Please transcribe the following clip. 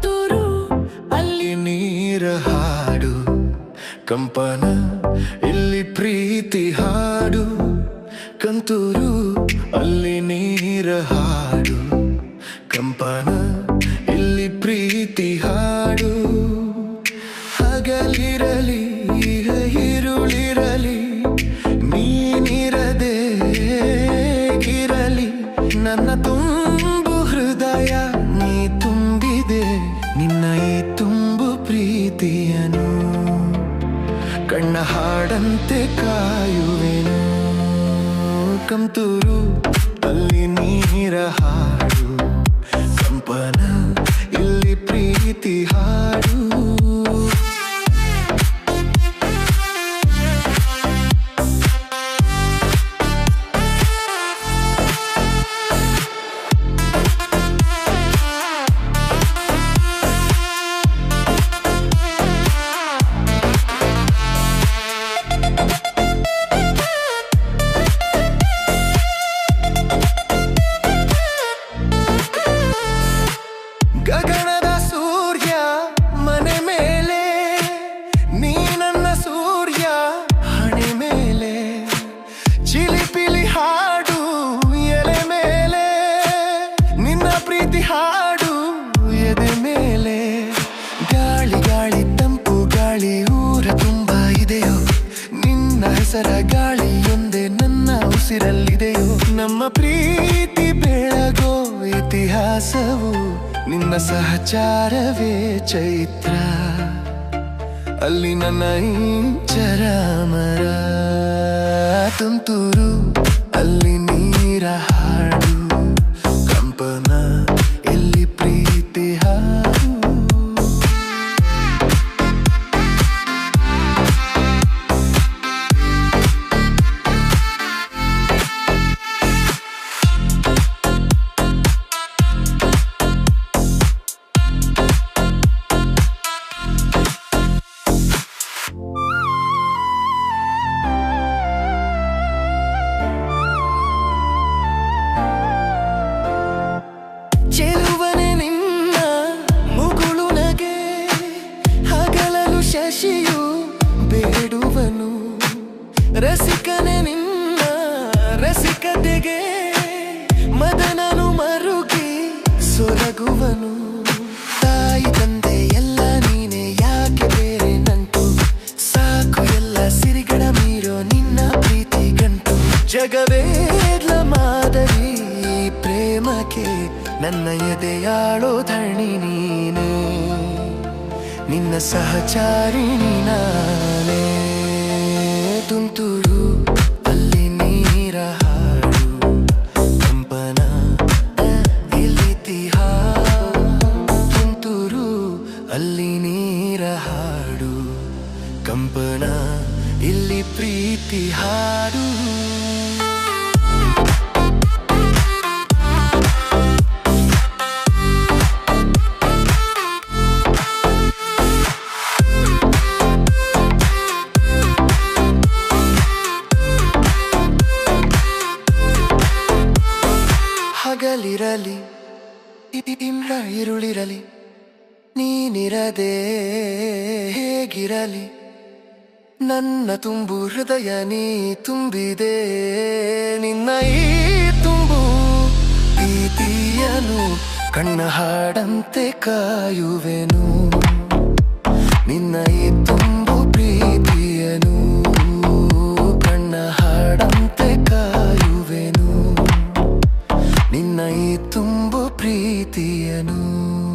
ಕಾತೂರು ಅಲ್ಲಿ ನೀರ ಹಾಡು. ಕಂಪನ, ಇಲ್ಲಿ ಪ್ರೀತಿ ಹಾಡು. ಕಂತೂರು, ಅಲ್ಲಿ ನೀರ ಹಾಡು. ಕಂಪನ, ಇಲ್ಲಿ ಪ್ರೀತಿ ಹಾಡು. ಹಗಲಿರಲಿ ಇರುಳಿರಲಿ ನೀರದೇ ಇರಲಿ ನನ್ನ ತುಂಬ ಪ್ರೀತಿಯನು ಕಣ್ಣ ಹಾಡಂತೆ ಕಾಯುವೆನು. ಕಂತೂರು ಅಲ್ಲಿ ನೀರ ಹಾಡು ಇತಿಹಾಸವು ನಿನ್ನ ಸಹಚಾರವೇ ಚೈತ್ರ. ಅಲ್ಲಿ ನನ್ನ ಈ ಮರ ತುಂತುರು. ಸೊರಗುವನು. ತಾಯಿ, ತಂದೆ, ಎಲ್ಲ ನೀನೆ. ಯಾಕೆ ಬೇರೆ ನಂಟು? ಸಾಕು ಎಲ್ಲ ಸಿರಿಗಳ ಮೀರೋ ನಿನ್ನ ಪ್ರೀತಿ ಗಂಟು. ಜಗವೇದ್ಲ ಮಾದರಿ, ಪ್ರೇಮಕ್ಕೆ ನನ್ನ ಎದೆಯಾಳೋ ಧರಣಿ ನೀನೆ. ನಿನ್ನ ಸಹಚಾರಿ ನಾನೇ. ತುಂತುರು ಅಲ್ಲಿ ನೀರ ಹಾಡು ಕಂಪನ ಇಲ್ಲಿ ಪ್ರೀತಿ ಹಾಡು. ಹಗಲಿರಲಿ ಇರುಳಿರಲಿ ನೀನಿರದೆ ಹೇಗಿರಲಿ? ನನ್ನ ತುಂಬು ಹೃದಯ ನೀ ತುಂಬಿದೆ. ನಿನ್ನ ಈ ತುಂಬು ಪ್ರೀತಿಯನು ಕಣ್ಣ ಹಾಡಂತೆ ಕಾಯುವೆನು. ನಿನ್ನ ಈ ತುಂಬು ಪ್ರೀತಿಯನು ಕಣ್ಣ ಹಾಡಂತೆ ಕಾಯುವೆನು. ನಿನ್ನ ಈ ತುಂಬು ಪ್ರೀತಿಯನು